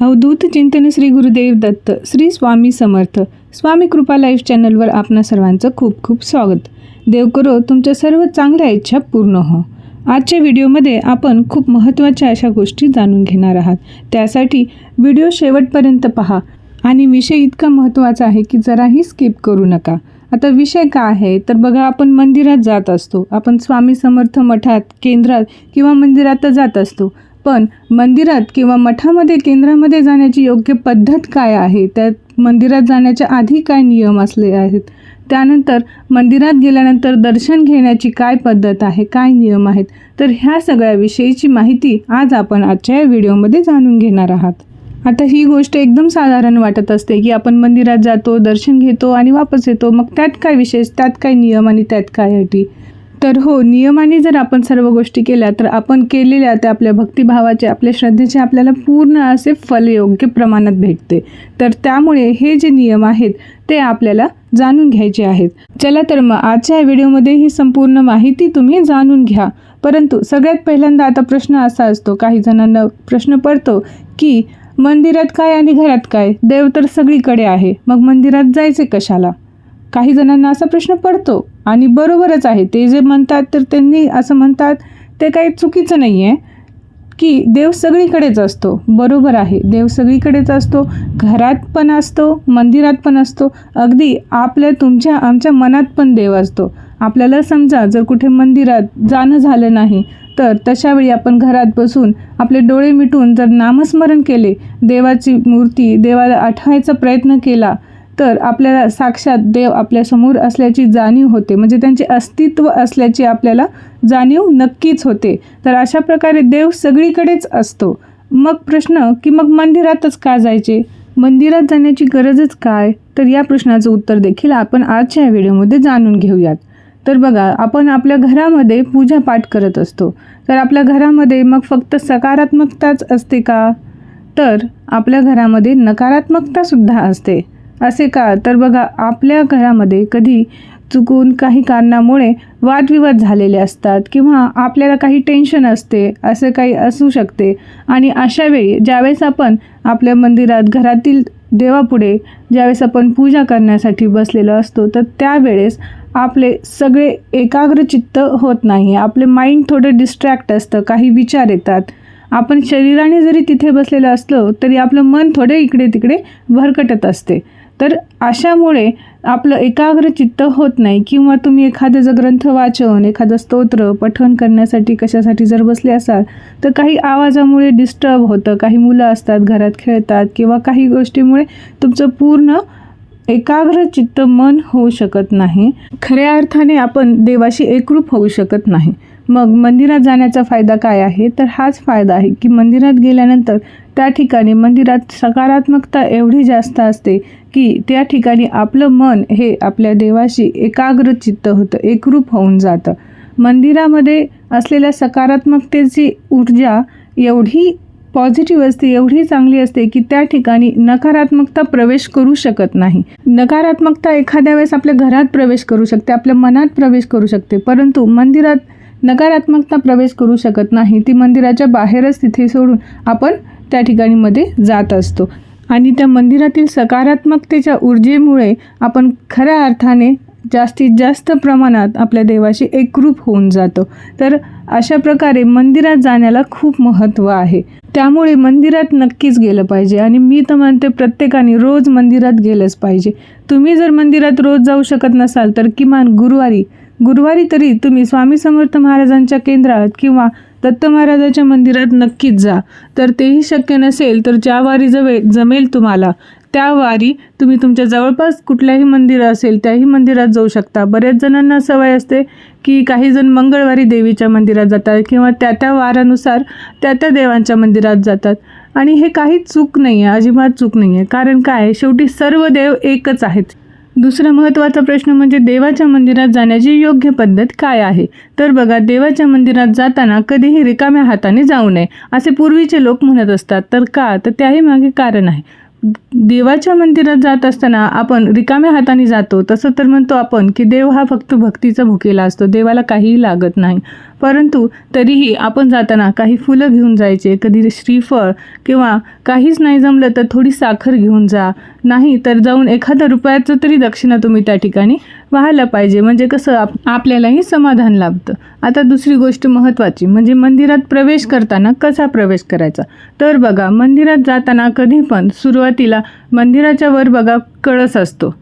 अवधूत चिंतन श्री गुरुदेव दत्त श्री स्वामी समर्थ स्वामी कृपा लाईव्ह चॅनलवर आपणा सर्वांचं खूप खूप स्वागत. देव करो तुमच्या सर्व चांगल्या इच्छा पूर्ण हो. आजच्या व्हिडिओमध्ये आपण खूप महत्त्वाच्या अशा गोष्टी जाणून घेणार आहात. त्यासाठी व्हिडिओ शेवटपर्यंत पहा. आणि विषय इतका महत्त्वाचा आहे की जराही स्किप करू नका. आता विषय काय आहे? तर बघा आपण मंदिरात जात असतो. आपण स्वामी समर्थ मठात केंद्रात किंवा मंदिरात जात असतो. पण मंदिरात किंवा मठामध्ये केंद्रामध्ये जाण्याची योग्य पद्धत काय आहे? त्यात मंदिरात जाण्याच्या आधी काय नियम असले आहेत? त्यानंतर मंदिरात गेल्यानंतर दर्शन घेण्याची काय पद्धत आहे? काय नियम आहेत? तर ह्या सगळ्या विषयीची माहिती आज आपण आजच्या या व्हिडिओमध्ये जाणून घेणार आहात. आता ही गोष्ट एकदम साधारण वाटत असते की आपण मंदिरात जातो दर्शन घेतो आणि वापस येतो. मग त्यात काय विशेष? त्यात काय नियम आणि त्यात काय अटी? तर हो नियमाने जर आपण सर्व गोष्टी केल्या तर आपण केलेल्या त्या आपल्या भक्तिभावाचे आपल्या श्रद्धेचे आपल्याला पूर्ण असे फल योग्य प्रमाणात भेटते. तर त्यामुळे हे जे नियम आहेत ते आपल्याला जाणून घ्यायचे आहेत. चला तर मग आजच्या व्हिडिओमध्ये ही संपूर्ण माहिती तुम्ही जाणून घ्या. परंतु सगळ्यात पहिल्यांदा आता प्रश्न असा असतो काही जणांना प्रश्न पडतो की मंदिरात काय आणि घरात काय? देव तर सगळीकडे आहे. मग मंदिरात जायचे कशाला? काही जणांना असा प्रश्न पडतो. आणि बरोबरच आहे. ते जे म्हणतात तर त्यांनी असं म्हणतात ते काही चुकीचं नाही आहे की देव सगळीकडेच असतो. बरोबर आहे. देव सगळीकडेच असतो. घरात पण असतो मंदिरात पण असतो. अगदी आपल्या तुमच्या आमच्या मनात पण देव असतो. आपल्याला समजा जर कुठे मंदिरात जाणं झालं नाही तर तशावेळी आपण घरात बसून आपले डोळे मिटून जर नामस्मरण केले देवाची मूर्ती देवाला आठवायचा प्रयत्न केला तर आपल्याला साक्षात देव आपल्यासमोर असल्याची जाणीव होते. म्हणजे त्यांचे अस्तित्व असल्याची आपल्याला जाणीव नक्कीच होते. तर अशा प्रकारे देव सगळीकडेच असतो. मग प्रश्न की मग मंदिरातच का जायचे? मंदिरात जाण्याची गरजच काय? तर या प्रश्नाचं उत्तर देखील आपण आजच्या व्हिडिओमध्ये जाणून घेऊयात. तर बघा आपण आपल्या घरामध्ये पूजापाठ करत असतो. तर आपल्या घरामध्ये मग फक्त सकारात्मकताच असते का? तर आपल्या घरामध्ये नकारात्मकतासुद्धा असते. असे का तर बघा आपल्या घरामध्ये कधी चुकून काही कारणामुळे वादविवाद झालेले असतात किंवा आपल्याला काही टेन्शन असते असे काही असू शकते. आणि अशावेळी ज्यावेळेस आपण आपल्या मंदिरात घरातील देवापुढे ज्यावेळेस आपण पूजा करण्यासाठी बसलेलो असतो तर त्यावेळेस आपले सगळे एकाग्रचित्त होत नाही. आपले माइंड थोडं डिस्ट्रॅक्ट असतं काही विचार येतात. आपण शरीराने जरी तिथे बसलेलं असलो तरी आपलं मन थोडे इकडे तिकडे भरकटत असते. तर अशामुळे आपलं एकाग्र चित्त होत नाही किंवा तुम्ही एखादं जर ग्रंथ वाचन एखादं स्तोत्र पठण करण्यासाठी कशासाठी जर बसले असाल तर काही आवाजामुळे डिस्टर्ब होतं. काही मुलं असतात घरात खेळतात किंवा काही गोष्टीमुळे तुमचं पूर्ण एकाग्र चित्त मन होऊ शकत नाही. खऱ्या अर्थाने आपण देवाशी एकरूप होऊ शकत नाही. मग मंदिरात जाण्याचा फायदा काय आहे? तर हाच फायदा आहे की मंदिरात गेल्यानंतर त्या ठिकाणी मंदिरात सकारात्मकता एवढी जास्त असते की त्या ठिकाणी आपलं मन हे आपल्या देवाशी एकाग्र चित्त होतं एकरूप होऊन जातं. मंदिरामध्ये असलेल्या सकारात्मकतेची ऊर्जा एवढी पॉझिटिव्ह असते एवढी चांगली असते की त्या ठिकाणी नकारात्मकता प्रवेश करू शकत नाही. नकारात्मकता एखाद्या वेळेस आपल्या घरात प्रवेश करू शकते आपल्या मनात प्रवेश करू शकते परंतु मंदिरात नकारात्मकता प्रवेश करू शकत नाही. ती मंदिराच्या बाहेरच तिथे सोडून आपण त्या ठिकाणीमध्ये जात असतो. आणि त्या मंदिरातील सकारात्मकतेच्या ऊर्जेमुळे आपण खऱ्या अर्थाने जास्तीत जास्त प्रमाणात आपल्या देवाशी एकरूप होऊन जातो. तर अशा प्रकारे मंदिरात जाण्याला खूप महत्त्व आहे. त्यामुळे मंदिरात नक्कीच गेलं पाहिजे. आणि मी तर म्हणते प्रत्येकाने रोज मंदिरात गेलंच पाहिजे. तुम्ही जर मंदिरात रोज जाऊ शकत नसाल तर किमान गुरुवारी गुरुवारी तरी तुम्ही स्वामी समर्थ महाराजांच्या केंद्रात किंवा दत्त महाराजाच्या मंदिरात नक्कीच जा. तर तेही शक्य नसेल तर ज्या वारी जवे जमेल तुम्हाला त्या वारी तुम्ही तुमच्या जवळपास कुठल्याही मंदिर असेल त्याही मंदिरात जाऊ शकता. बऱ्याच जणांना सवय असते की काही जण मंगळवारी देवीच्या मंदिरात जातात किंवा त्या त्या वारानुसार त्या त्या देवांच्या मंदिरात जातात. आणि हे काही चूक नाही आहे अजिबात चूक नाही आहे कारण काय? शेवटी सर्व देव एकच आहेत. दुसरा महत्त्वाचा प्रश्न म्हणजे देवाच्या मंदिरात जाण्याची योग्य पद्धत काय आहे? तर बघा देवाच्या मंदिरात जाताना कधीही रिकाम्या हाताने जाऊ नये असे पूर्वीचे लोक म्हणत असतात. तर का? तर त्याही मागे कारण आहे. देवाच्या मंदिरात जात असताना आपण रिकाम्या हाताने जातो. तसं तर म्हणतो आपण की देव हा फक्त भक्तीचा भुकेला असतो. देवाला काहीही लागत नाही. परंतु तरीही आपण जाताना काही फुलं घेऊन जायचे कधी श्रीफळ किंवा काहीच नाही जमलं तर थोडी साखर घेऊन जा. नाही तर जाऊन एखाद्या रुपयाचं तरी दक्षिणा तुम्ही त्या ठिकाणी व्हायला पाहिजे. म्हणजे कसं आप आपल्यालाही समाधान लाभतं. आता दुसरी गोष्ट महत्त्वाची म्हणजे मंदिरात प्रवेश करताना कसा प्रवेश करायचा? तर बघा मंदिरात जाताना कधी पण सुरुवातीला मंदिराच्या वर बघा कळस असतो.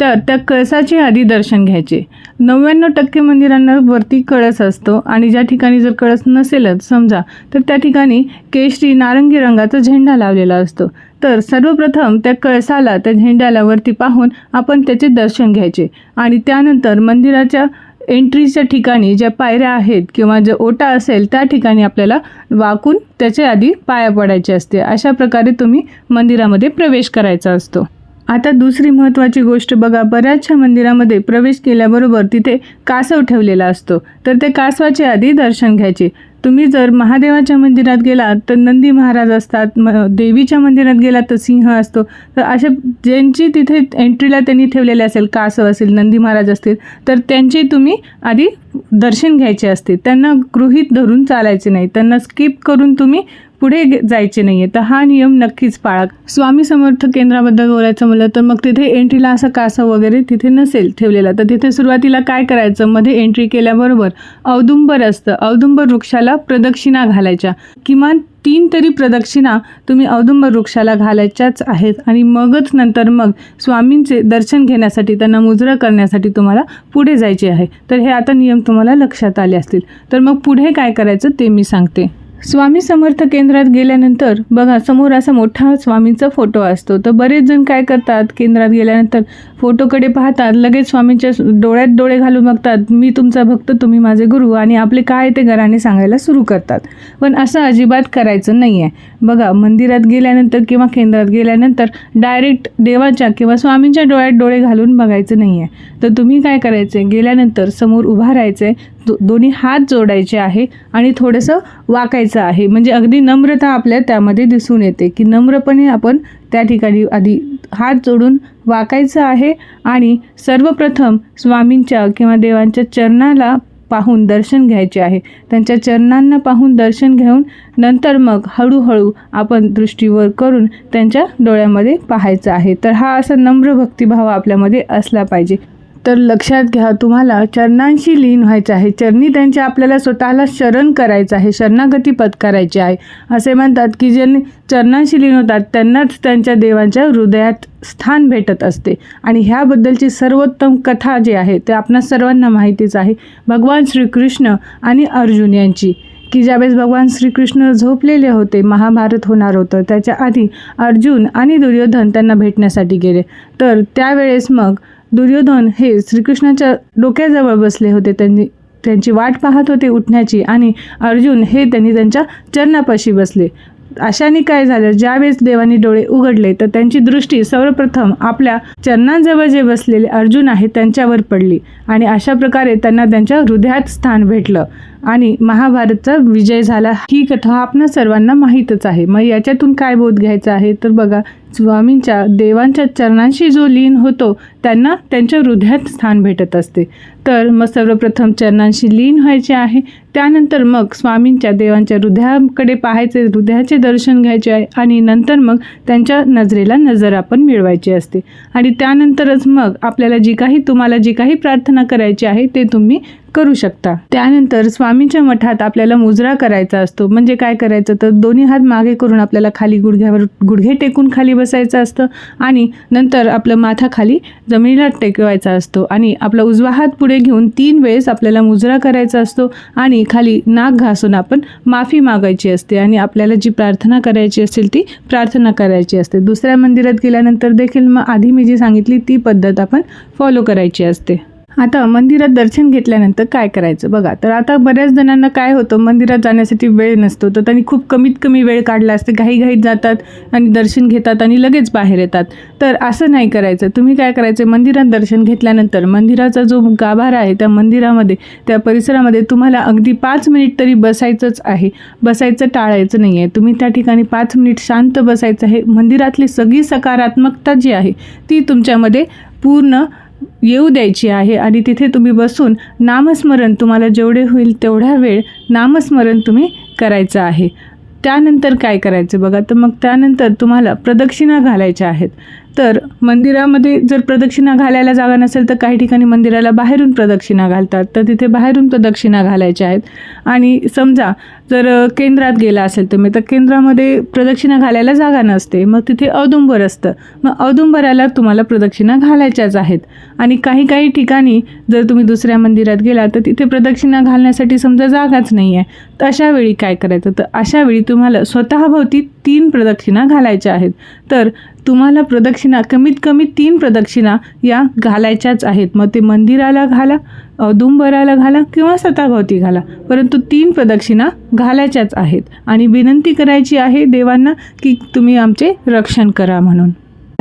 तर त्या कळसाचे आधी दर्शन घ्यायचे. नव्याण्णव टक्के मंदिरांना वरती कळस असतो आणि ज्या ठिकाणी जर कळस नसेलच समजा तर त्या ठिकाणी केशरी नारंगी रंगाचा झेंडा लावलेला असतो. तर सर्वप्रथम त्या कळसाला त्या झेंड्याला वरती पाहून आपण त्याचे दर्शन घ्यायचे. आणि त्यानंतर मंदिराच्या एंट्रीच्या ठिकाणी ज्या पायऱ्या आहेत किंवा जे ओटा असेल त्या ठिकाणी आपल्याला वाकून त्याच्या आधी पाया पडायचे असते. अशा प्रकारे तुम्ही मंदिरामध्ये प्रवेश करायचा असतो. आता दुसरी महत्त्वाची गोष्ट बघा बऱ्याचशा मंदिरामध्ये प्रवेश केल्याबरोबर तिथे कासव ठेवलेला असतो. तर ते कासवाचे आधी दर्शन घ्यायचे. तुम्ही जर महादेवाच्या मंदिरात गेलात तर नंदी महाराज असतात म देवीच्या मंदिरात गेलात तर सिंह असतो. तर अशा ज्यांची तिथे एंट्रीला त्यांनी ठेवलेले असेल कासव असेल नंदी महाराज असतील तर त्यांचे तुम्ही आधी दर्शन घ्यायचे असते त्यांना गृहीत धरून चालायचे नाही. त्यांना स्किप करून तुम्ही पुढे गे- जायचे नाही आहे तर हा नियम नक्कीच पाळा. स्वामी समर्थ केंद्राबद्दल बोलायचं म्हणलं तर मग तिथे एंट्रीला असं कासं वगैरे तिथे नसेल ठेवलेला. तर तिथे सुरुवातीला काय करायचं? मध्ये एंट्री केल्याबरोबर औदुंबर असतं. औदुंबर वृक्षाला प्रदक्षिणा घालायच्या. किमान तीन तरी प्रदक्षिणा तुम्ही औदुंबर वृक्षाला घालायच्याच आहेत. आणि मगच नंतर मग स्वामींचे दर्शन घेण्यासाठी त्यांना मुजरा करण्यासाठी तुम्हाला पुढे जायचे आहे. तर हे आता नियम तुम्हाला लक्षात आले असतील. तर मग पुढे काय करायचं ते मी सांगते. स्वामी समर्थ केंद्रात गेल्यानंतर बघा समोर असा मोठा स्वामींचा फोटो असतो. तर बरेच जण काय करतात केंद्रात गेल्यानंतर फोटोकडे पाहतात लगेच स्वामींच्या डोळ्यात डोळे घालून बघतात मी तुमचा भक्त तुम्ही माझे गुरु आणि आपले काय ते घराने सांगायला सुरू करतात. पण असं अजिबात करायचं नाही आहे बघा मंदिरात गेल्यानंतर किंवा केंद्रात गेल्यानंतर डायरेक्ट देवाच्या किंवा स्वामींच्या डोळ्यात डोळे घालून बघायचं नाही आहे तर तुम्ही काय करायचं गेल्यानंतर समोर उभा राहायचं आहे दो दोन्ही हात जोडायचे आहे आणि थोडंसं वाकायचं आहे. म्हणजे अगदी नम्रता आपल्या त्यामध्ये दिसून येते की नम्रपणे आपण त्या ठिकाणी आधी हात जोडून वाकायचं आहे आणि सर्वप्रथम स्वामींच्या किंवा देवांच्या चरणाला पाहून दर्शन घ्यायचे आहे. त्यांच्या चरणांना पाहून दर्शन घेऊन नंतर मग हळूहळू आपण दृष्टीवर करून त्यांच्या डोळ्यामध्ये पाहायचं आहे. तर हा असा नम्र भक्तिभाव आपल्यामध्ये असला पाहिजे. तर लक्षात घ्या तुम्हाला चरणांशी लीन व्हायचं आहे. चरणी त्यांच्या आपल्याला स्वतःला शरण करायचं आहे शरणागती पत्करायची आहे. असे म्हणतात की ज्यांनी चरणांशी लीन होतात त्यांनाच त्यांच्या देवांच्या हृदयात स्थान भेटत असते. आणि ह्याबद्दलची सर्वोत्तम कथा जी आहे ते आपणा सर्वांना माहितीच आहे. भगवान श्रीकृष्ण आणि अर्जुन यांची. की ज्यावेळेस भगवान श्रीकृष्ण झोपलेले होते महाभारत होणार होतं त्याच्या आधी अर्जुन आणि दुर्योधन त्यांना भेटण्यासाठी गेले. तर त्यावेळेस मग दुर्योधन हे श्रीकृष्णाच्या डोक्याजवळ बसले होते. त्यांनी त्यांची वाट पाहत होते उठण्याची आणि अर्जुन हे त्यांनी त्यांच्या चरणापाशी बसले. अशाने काय झालं? ज्यावेळेस देवानी डोळे उघडले तर त्यांची दृष्टी सर्वप्रथम आपल्या चरणांजवळ जे बसलेले अर्जुन आहेत त्यांच्यावर पडली आणि अशा प्रकारे त्यांना त्यांच्या हृदयात स्थान भेटलं. आणि महाभारतचा विजय झाला. ही कथा आपण सर्वांना माहीतच आहे. मग याच्यातून काय बोध घ्यायचा आहे? तर बघा स्वामींच्या देवांच्या चरणांशी जो लीन होतो त्यांना त्यांच्या हृदयात स्थान भेटत असते. तर मग सर्वप्रथम चरणांशी लीन व्हायचे आहे. त्यानंतर मग स्वामींच्या देवांच्या हृदयाकडे पाहायचे हृदयाचे दर्शन घ्यायचे आहे. आणि नंतर मग त्यांच्या नजरेला नजर आपण मिळवायची असते. आणि त्यानंतरच मग आपल्याला जी काही तुम्हाला जी काही प्रार्थना करायची आहे ते तुम्ही करू शकता. त्यानंतर स्वामींच्या मठात आपल्याला मुजरा करायचा असतो. म्हणजे काय करायचं? तर दोन्ही हात मागे करून आपल्याला खाली गुडघ्यावर गुडघे टेकून खाली बसायचं असतं आणि नंतर आपलं माथा खाली जमिनीला टेकवायचा असतो. आणि आपला उजवा हात पुढे घेऊन तीन वेळेस आपल्याला मुजरा करायचा असतो आणि खाली नाक घासून आपण माफी मागायची असते आणि आपल्याला जी प्रार्थना करायची असेल ती प्रार्थना करायची असते. दुसऱ्या मंदिरात गेल्यानंतर देखील मग आधी मी जी सांगितली ती पद्धत आपण फॉलो करायची असते. आता मंदिरात दर्शन घेतल्यानंतर काय करायचं? बघा तर आता बऱ्याच जणांना काय होतं? मंदिरात जाण्यासाठी वेळ नसतो तर त्यांनी खूप कमीत कमी वेळ काढला असते. घाईघाईत जातात आणि दर्शन घेतात आणि लगेच बाहेर येतात. तर असं नाही करायचं. तुम्ही काय करायचं? मंदिरात दर्शन घेतल्यानंतर मंदिराचा जो गाभारा आहे त्या मंदिरामध्ये त्या परिसरामध्ये तुम्हाला अगदी पाच मिनिट तरी बसायचंच आहे. बसायचं टाळायचं नाही आहे तुम्ही त्या ठिकाणी पाच मिनिट शांत बसायचं आहे. मंदिरातली सगळी सकारात्मकता जी आहे ती तुमच्यामध्ये पूर्ण येऊ द्यायची आहे आणि तिथे तुम्ही बसून नामस्मरण तुम्हाला जेवढे होईल तेवढा वेळ नामस्मरण तुम्ही करायचं आहे. त्यानंतर काय करायचं बघा? तर मग त्यानंतर तुम्हाला प्रदक्षिणा घालायच्या आहेत. तर मंदिरामध्ये जर प्रदक्षिणा घालायला जागा नसेल तर काही ठिकाणी मंदिराला बाहेरून प्रदक्षिणा घालतात. तर तिथे बाहेरून प्रदक्षिणा घालायच्या आहेत. आणि समजा जर केंद्रात गेला असेल तुम्ही तर केंद्रामध्ये प्रदक्षिणा घालायला जागा नसते. मग तिथे औदुंबर असतं. मग औदुंबराला तुम्हाला प्रदक्षिणा घालायच्याच आहेत. आणि काही काही ठिकाणी जर तुम्ही दुसऱ्या मंदिरात गेला तर तिथे प्रदक्षिणा घालण्यासाठी समजा जागाच नाही आहे तर अशा वेळी काय करायचं? तर अशा वेळी तुम्हाला स्वतःभोवती तीन प्रदक्षिणा घालायच्या आहेत. तर तुम्हाला प्रदक्षिणा कमीत कमी तीन प्रदक्षिणा या घालायच्याच आहेत. मग ते मंदिराला घाला औदुंबराला घाला किंवा स्वतःभोवती घाला. परंतु तीन प्रदक्षिणा घालायच्याच आहेत. आणि विनंती करायची आहे देवांना की तुम्ही आमचे रक्षण करा म्हणून.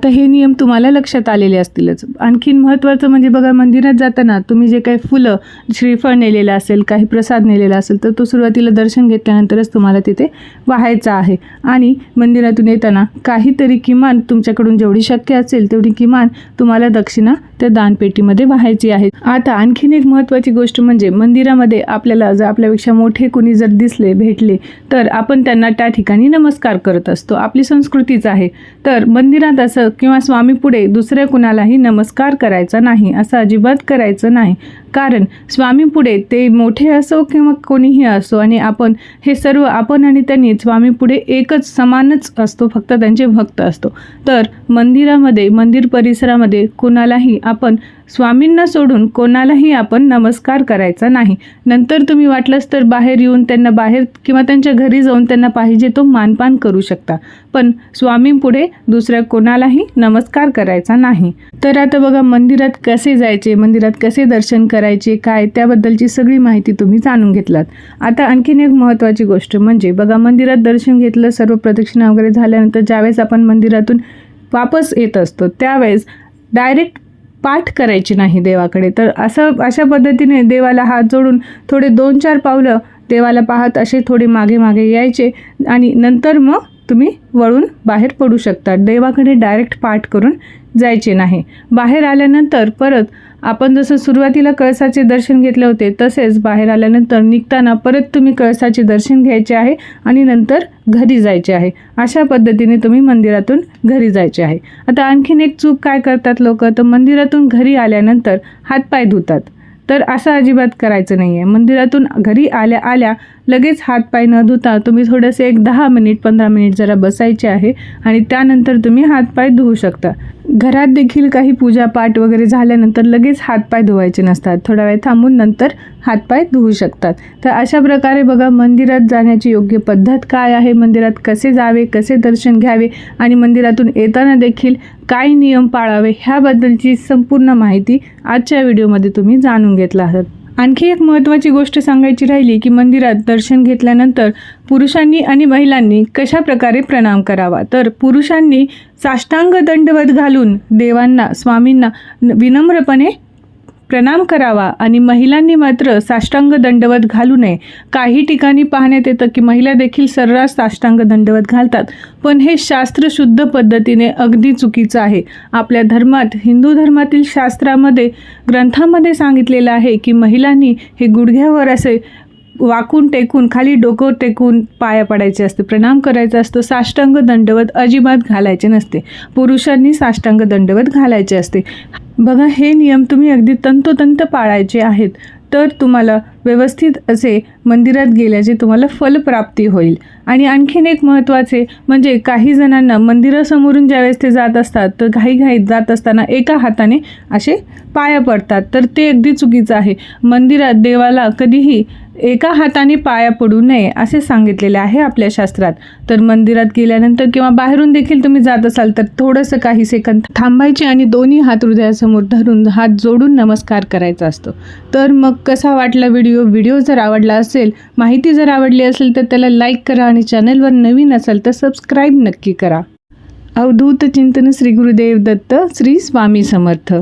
आता हे नियम तुम्हाला लक्षात आलेले असतीलच. आणखीन महत्त्वाचं म्हणजे बघा मंदिरात जाताना तुम्ही जे काही फुलं श्रीफळ नेलेलं असेल काही प्रसाद नेलेला असेल तर तो सुरुवातीला दर्शन घेतल्यानंतरच तुम्हाला तिथे वाहायचा आहे. आणि मंदिरातून येताना काहीतरी किमान तुमच्याकडून जेवढी शक्य असेल तेवढी किमान तुम्हाला दक्षिणा त्या दानपेटीमध्ये वाहायची आहे. आता आणखीन एक महत्त्वाची गोष्ट म्हणजे मंदिरामध्ये आपल्याला जर आपल्यापेक्षा मोठे कुणी जर दिसले भेटले तर आपण त्यांना त्या ठिकाणी नमस्कार करत असतो. आपली संस्कृतीच आहे. तर मंदिरात असं किंवा स्वामी पुढे दुसऱ्या कुणालाही नमस्कार करायचा नाही असं अजिबात करायचं नाही. कारण स्वामीपुढे ते मोठे असो किंवा कोणीही असो आणि आपण हे सर्व आपण आणि त्यांनी स्वामीपुढे एकच समानच असतो फक्त त्यांचे भक्त असतो. तर मंदिरामध्ये मंदिर परिसरामध्ये कोणालाही आपण स्वामींना सोडून कोणालाही आपण नमस्कार करायचा नाही. नंतर तुम्ही वाटलंच तर बाहेर येऊन त्यांना बाहेर किंवा त्यांच्या घरी जाऊन त्यांना पाहिजे तो मानपान करू शकता. पण स्वामींपुढे दुसऱ्या कोणालाही नमस्कार करायचा नाही. तर आता बघा मंदिरात कसे जायचे मंदिरात कसे दर्शन करायचे काय त्याबद्दलची सगळी माहिती तुम्ही जाणून घेतलात. आता आणखीन एक महत्त्वाची गोष्ट म्हणजे बघा मंदिरात दर्शन घेतलं सर्व प्रदक्षिणा वगैरे झाल्यानंतर ज्यावेळेस आपण मंदिरातून वापस येत असतो त्यावेळेस डायरेक्ट पाठ करायची नाही देवाकडे. तर असं अशा पद्धतीने देवाला हात जोडून थोडे दोन चार पावलं देवाला पाहत असे थोडे मागे मागे यायचे आणि नंतर मग तुम्ही वळून बाहेर पडू शकता. देवाकडे डायरेक्ट पाठ करून जायचे नाही. बाहेर आल्यानंतर परत आपण जसं सुरुवातीला कळसाचे दर्शन घेतले होते तसेच बाहेर आल्यानंतर निघताना परत तुम्ही कळसाचे दर्शन घ्यायचे आहे आणि नंतर घरी जायचे आहे. अशा पद्धतीने तुम्ही मंदिरातून घरी जायचे आहे. आता आणखीन एक चूक काय करतात लोक? तर मंदिरातून घरी आल्यानंतर हातपाय धुतात. तर असं अजिबात करायचं नाही आहे मंदिरातून घरी आल्या आल्या लगेच हातपाय न धुता तुम्ही थोडंसं एक दहा मिनिट पंधरा मिनिट जरा बसायचे आहे आणि त्यानंतर तुम्ही हातपाय धुवू शकता. घरात देखील काही पूजापाठ वगैरे झाल्यानंतर लगेच हातपाय धुवायचे नसतात. थोडा वेळ थांबून नंतर हातपाय धुवू शकतात. तर अशा प्रकारे बघा मंदिरात जाण्याची योग्य पद्धत काय आहे? मंदिरात कसे जावे? कसे दर्शन घ्यावे? आणि मंदिरातून येताना देखील काय नियम पाळावे? ह्याबद्दलची संपूर्ण माहिती आजच्या व्हिडिओमध्ये तुम्ही जाणून घेतला आहात. आणखी एक महत्त्वाची गोष्ट सांगायची राहिली की मंदिरात दर्शन घेतल्यानंतर पुरुषांनी आणि महिलांनी कशा प्रकारे प्रणाम करावा? तर पुरुषांनी साष्टांग दंडवत घालून देवांना स्वामींना न- विनम्रपणे प्रणाम करावा आणि महिलांनी मात्र साष्टांग दंडवत घालू नये. काही ठिकाणी पाहण्यात येतं की महिला देखील सर्रास साष्टांग दंडवत घालतात. पण हे शास्त्रशुद्ध पद्धतीने अगदी चुकीचं आहे. आपल्या धर्मात हिंदू धर्मातील शास्त्रामध्ये ग्रंथामध्ये सांगितलेलं आहे की महिलांनी हे गुडघ्यावर असे वाकून टेकून खाली डोकं टेकून पाया पडायचे असते प्रणाम करायचा असतो साष्टांग दंडवत अजिबात घालायचे नसते. पुरुषांनी साष्टांग दंडवत घालायचे असते. बघा हे नियम तुम्ही अगदी तंतोतंत पाळायचे आहेत. तर तुम्हाला व्यवस्थित असे मंदिरात गेल्याचे तुम्हाला फलप्राप्ती होईल. आणि आणखीन एक महत्त्वाचे म्हणजे काही जणांना मंदिरासमोरून ज्यावेळेस ते जात असतात तर घाईघाईत जात असताना एका हाताने असे पाया पडतात. तर ते अगदी चुकीचं आहे. मंदिरात देवाला कधीही एका हाताने पाया पडू नये असे सांगितलेले आहे आपल्या शास्त्रात. तर मंदिरात गेल्यानंतर किंवा बाहेरून देखील तुम्ही जात असाल तर थोडंसं काही सेकंद थांबायचे आणि दोन्ही हात हृदयासमोर धरून हात जोडून नमस्कार करायचा असतो. तर मग कसा वाटला व्हिडिओ? व्हिडिओ जर आवडला असेल माहिती जर आवडली असेल तर त्याला लाईक करा आणि चॅनलवर नवीन असाल तर सबस्क्राईब नक्की करा. अवधूत चिंतन श्री गुरुदेव दत्त श्री स्वामी समर्थ.